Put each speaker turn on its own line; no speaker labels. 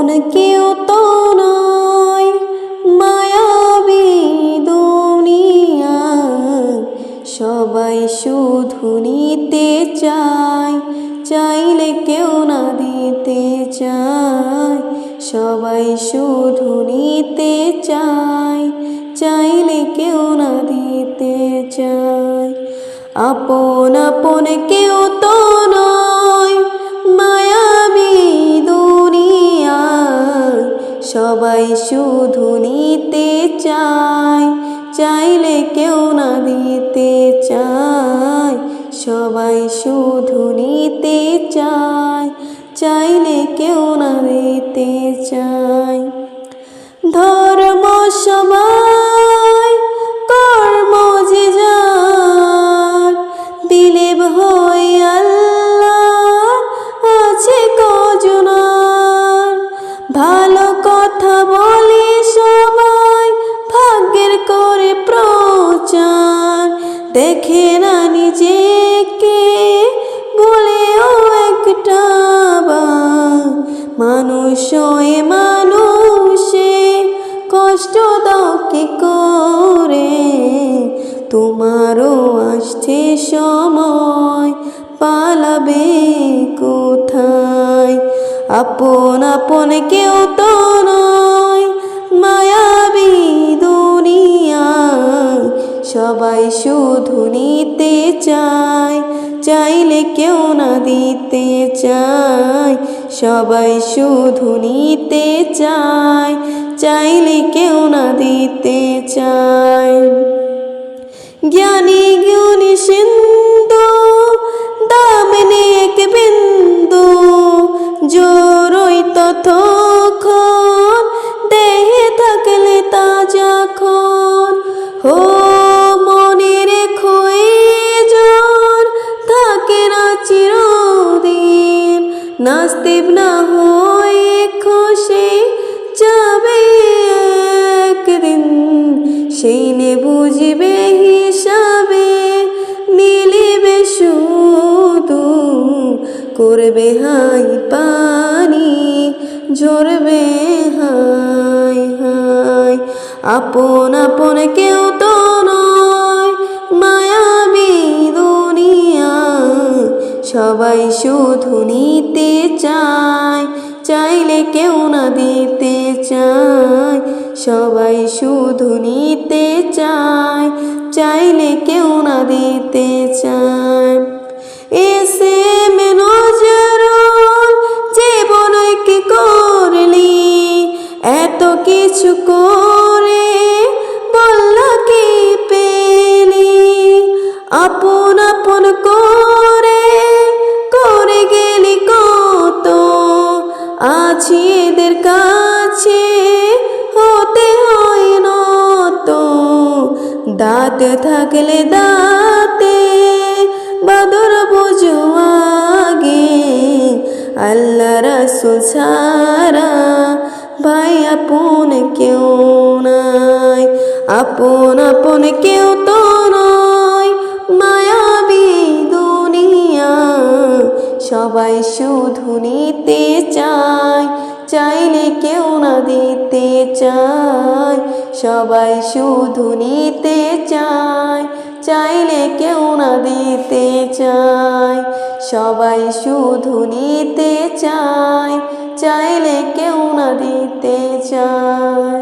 আপন কেউ তো নয়, মায়াবী দুনিয়া। সবাই শুধু নিতে চায়, চাইলে কেউ না দিতে চায়। সবাই শুধু নিতে চায়, চাইলে কেউ না দিতে চায়। আপন আপন কেউ তো নয়, মায়াবী সবাই শুধু নিতে চায়, চাইলে কেউ না দিতে চায়। সবাই শুধু নিতে চায়, চাইলে কেউ না দিতে দেখে না নিজেকে, বলেও একটা মানুষ মানুষে, কষ্ট দাও করে? তোমারও আসছে সময়, পালাবে কোথায়? আপন আপন কেউ তো নয়। চায় চাইলে কেউ না দিতে চায় সবাই শুধু নিতে চায় চাইলে কেউ না দিতে চায় জ্ঞানী জ্ঞানী সিন্ধু নাস্তিব না হয়ে খুশি যাবে একদিন, সেই নে বুঝবে হিসাবে, মিলিবে শুধু করবে হাই পানি, ঝরবে হাই হাই, আপন আপন কেউ সবাই শুধু নিতে চায়, চাইলে কেউ না দিতে চায়। সবাই শুধু নিতে চায়, চাইলে কেউ না দিতে চায়। এসে দাঁত থাকলে দাঁতে বাদর বোঝো আগে। আল্লাহ রাসুল ছাড়া ভাই আপন কেউ নাই। আপন আপন কেউ তো নয়, মায়াবী দুনিয়া। সবাই শুধু নিতে চায় চাইলে কেউ না দিতে চায়। সবাই শুধু নিতে চায়, চাইলে কেউ না দিতে চায়। সবাই শুধু নিতে চায়, চাইলে কেউ না দিতে চায়।